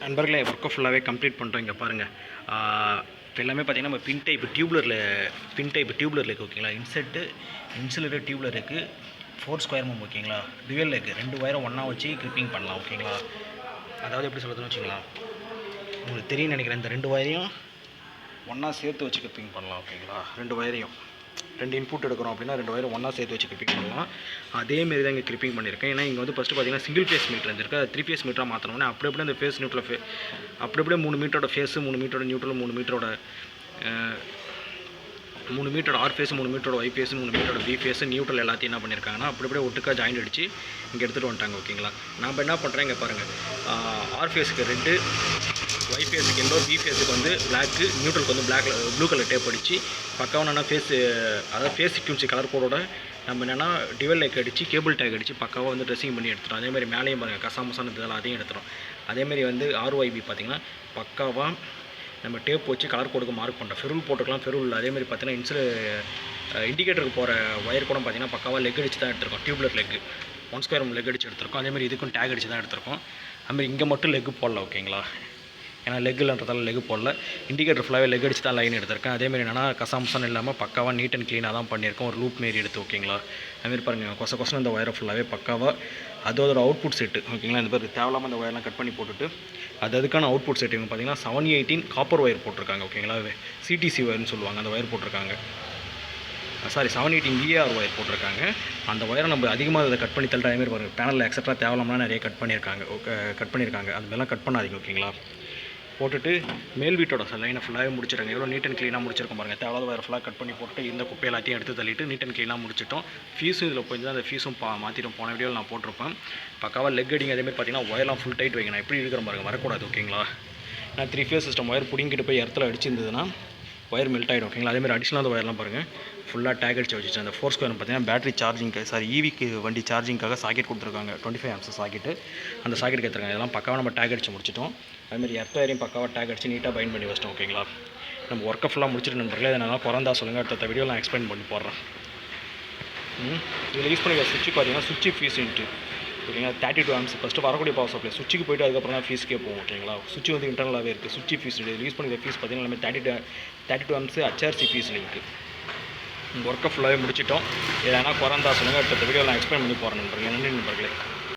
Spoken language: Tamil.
நண்பர்களே ஒர்க்கை ஃபுல்லாகவே கம்ப்ளீட் பண்ணுறோம் இங்கே பாருங்கள் இப்போ எல்லாமே பார்த்தீங்கன்னா நம்ம பின் டைப் டியூப்லரில் பின் டைப் டியூப்லர் இருக்குது ஓகேங்களா இன்செட்டு இன்சுலேட்டர் டியூப்லர் இருக்குது ஃபோர் ஸ்கொயர் மூம் ஓகேங்களா டுவெல் இருக்குது ரெண்டு ஒயரை ஒன்றா வச்சு கிரிப்பிங் பண்ணலாம் ஓகேங்களா அதாவது எப்படி சொல்கிறதுன்னு வச்சுங்களா உங்களுக்கு தெரியும் நினைக்கிறேன் இந்த ரெண்டு ஒயரையும் ஒன்றா சேர்த்து வச்சு கிரிப்பிங் பண்ணலாம் ஓகேங்களா ரெண்டு ஒயரையும் ரெண்டு இன்புட் எடுக்கிறோம் அப்படின்னா ரெண்டு வயரும் ஒன்றா சேர்த்து வச்சு கிரிப்பிங் பண்ணலாம். அதேமாரி தான் இங்கே கிரிப்பிங் பண்ணியிருக்கேன். ஏன்னா இங்கே வந்து ஃபஸ்ட்டு பார்த்தீங்கன்னா சிங்கிள் ஃபேஸ் மீட்டர் இருந்திருக்கு. அது த்ரீ ஃபேஸ் மீட்டராக மாற்றணும்னா அப்படி அப்படியே அந்த ஃபேஸ் நியூட்ரல் ஃபே அப்படி அப்படியே மூணு மீட்டரோட ஃபேஸு மூணு மீட்டரோட நியூட்ரல் மூணு மீட்டரோட மூணு மீட்டரோட ஆர் ஃபேஸ் மூணு மீட்டரோட ஒய் ஃபேஸ் மூணு மீட்டரோட பி ஃபேஸ் நியூட்ரல் எல்லாத்தையும் என்ன பண்ணியிருக்காங்கன்னா அப்படி அப்படியே ஒட்டுக்கா ஜாயின் அடிச்சு இங்கே எடுத்துகிட்டு வந்துட்டாங்க ஓகேங்களா நம்ம என்ன பண்ணுறேன் இங்கே பாருங்கள் ஆர் ஃபேஸுக்கு ரெண்டு ஒய் ஃபேஸுக்கு எல்லோ பி ஃபேஸுக்கு வந்து பிளாக்கு நியூட்ரலுக்கு வந்து பிளாக் ப்ளூ கலர் டேப் அடிச்சு பக்காவாக என்னென்னா ஃபேஸ் அதாவது ஃபேஸ் சிக்யூன்சி கலர் கோடோட நம்ம என்னென்னா டிவல் லைக் அடித்து கேபிள் டேக் அடித்து பக்காவாக வந்து ட்ரெஸ்ஸிங் பண்ணி எடுத்துட்டோம். அதேமாதிரி மேலேயும் பாருங்கள் கசாமசான இதெல்லாம் அதையும் எடுத்துகிறோம் அதேமாதிரி வந்து ஆர்ஒய்பி பார்த்திங்கன்னா பக்காவாக நம்ம டேப் வச்சு கலர் கோடுக்கு மார்க் பண்ணுறோம் ஃபெருல் போட்டுக்கலாம் ஃபெருல் அதேமாதிரி பார்த்தீங்கன்னா இன்சுல இண்டிகேட்டருக்கு போகிற ஒயர் கூட பார்த்தீங்கன்னா பக்காவாக லெக் அடித்து தான் எடுத்திருக்கோம். டியூப்லெட் லெக் ஒன் ஸ்கொயர் லெக் அடிச்சு எடுத்திருக்கோம். அதேமாதிரி இதுக்கும் டேக் அடிச்சு தான் எடுத்திருக்கோம். அதுமாதிரி இங்கே மட்டும் லெக் போடல ஓகேங்களா ஏன்னா லெக் இல்லைன்றதால லெக் போடல. இண்டிகேட்டர் ஃபுல்லாகவே லெக் அடிச்சு தான் லைன் எடுத்திருக்கேன். அதேமாதிரி என்னென்னா கசாமசான் இல்லாமல் பக்காவாக நீட் அண்ட் க்ளீனாக தான் பண்ணியிருக்கோம் ஒரு லூப் மாரி எடுத்து ஓகேங்களா அதுமாரி பாருங்கள் கொச கொசம் இந்த ஒயரை ஃபுல்லாகவே பக்காவாக அதோட அவுட்புட் செட்டு ஓகேங்களா இந்த பேர் தேவையில்லாமல் இந்த ஒயர்லாம் கட் பண்ணி போட்டுட்டு அது அதுக்கான அவுட்புட் செட் இவங்க பார்த்தீங்கன்னா செவன் எயிட்டீன் காப்பர் ஒயர் போட்டிருக்காங்க ஓகேங்களா சிடிசி ஒயர்னு சொல்லுவாங்க அந்த ஒயர் போட்டிருக்காங்க. Sorry seven eighteen VAR wire போட்டிருக்காங்க. அந்த ஒயரை நம்ம அதிகமாக அதை கட் பண்ணி தள்ளுற மாதிரி பாருங்கள் பேனலில் எக்ஸட்ரா தேவையில்லாமலாம் நிறைய கட் பண்ணியிருக்காங்க ஓகே கட் பண்ணியிருக்காங்க. அந்த மாதிரிலாம் கட் பண்ணாதீங்க ஓகேங்களா போட்டுட்டு மேல் வீட்டோட லைனை ஃபுல்லாகவே முடிச்சிருங்க. எவ்வளோ நீட் அண்ட் க்ளீனாக முடிச்சிருக்கோம் பாருங்கள் தேவையில்லாத வேறு ஃபுல்லாக கட் பண்ணி போட்டு இந்த குப்பை எல்லாத்தையும் எடுத்து தள்ளிட்டு நீட் அண்ட் க்ளீனாக முடிச்சிட்டோம். ஃபீஸும் இதில் போயிருந்தால் அந்த ஃபீஸும் பா மாற்றிடும் போன வீடியோவில் நான் போட்டிருப்பேன். பக்காவாக லெக் அடிங்க அதேமாதிரி பார்த்தீங்கன்னா ஒயர்லாம் ஃபுல் டைட் வைக்கணும் எப்படி இருக்கிற பாருங்க. வரக்கூடாது ஓகேங்களா நான் த்ரீ ஃபேஸ் சிஸ்டம் ஒயர் பிடிங்கிட்டு போய் இடத்துல அடிச்சிருந்ததுன்னா ஒயர் மெல்ட் ஆகிடும் ஓகேங்களா? அதேமாதிரி அடிஷனல் அந்த ஒயர்லாம் பாருங்கள் ஃபுல்லாக டேக் அடிச்சு வச்சுச்சு அந்த ஃபோர் ஸ்கொயர் பார்த்தீங்கன்னா பேட்டரி சார்ஜிங்க்கு சாரி ஈவிக்கு வண்டி சார்ஜிங்காக சாக்கெட் கொடுத்துருக்காங்க. டுவெண்ட்டி ஃபைவ் ஆம்ஸ் சாக்கெட்டு அந்த சாக்கெட் கேத்துருக்காங்க. இதெல்லாம் பக்காவாக நம்ம டேக் அடிச்சு முடிச்சிட்டோம். அதுமாதிரி எர்த் பக்காவாக டேக் அடிச்சு நீட்டாக பைண்ட் பண்ணி வச்சிட்டோம் ஓகேங்களா? நம்ம ஒர்க்கை ஃபுல்லாக முடிச்சிட்டு நண்பர்களே அதை நல்லா பிறந்தா சொல்லுங்கள் அடுத்த வீடியோ நான் எக்ஸ்பிளைன் பண்ணி போடுறேன். இதில் யூஸ் பண்ணிக்கிற சுவிட்ச் பார்த்தீங்கன்னா சுவிட்ச் ஃபீஸ்ன்ட்டு ஓகேங்களா தேர்ட்டி டூ ஆம்ஸ் ஃபஸ்ட்டு வரக்கூடிய பவர் சப்ளை சுவிட்சுக்கு போயிட்டு அதுக்கப்புறம் தான் ஃபீஸ்க்கே ஓகேங்களா? சுவிட்ச் வந்து இன்டர்னலாகவே இருக்குது சுவிட்ச் ஃபீஸ் யூஸ் பண்ணுற ஃபீஸ் பார்த்தீங்கன்னா எல்லாமே thirty two thirty two amps HRC fuse இருக்குது ஒர்க்கை ஃபுல்லாகவே முடிச்சிட்டோம். ஏன்னா குறந்தா சொல்லுங்கள் அடுத்த வீடியோ நான் எக்ஸ்பிளைன் பண்ணி போகிறேன் நண்பர்களே. நன்றி நண்பர்களே.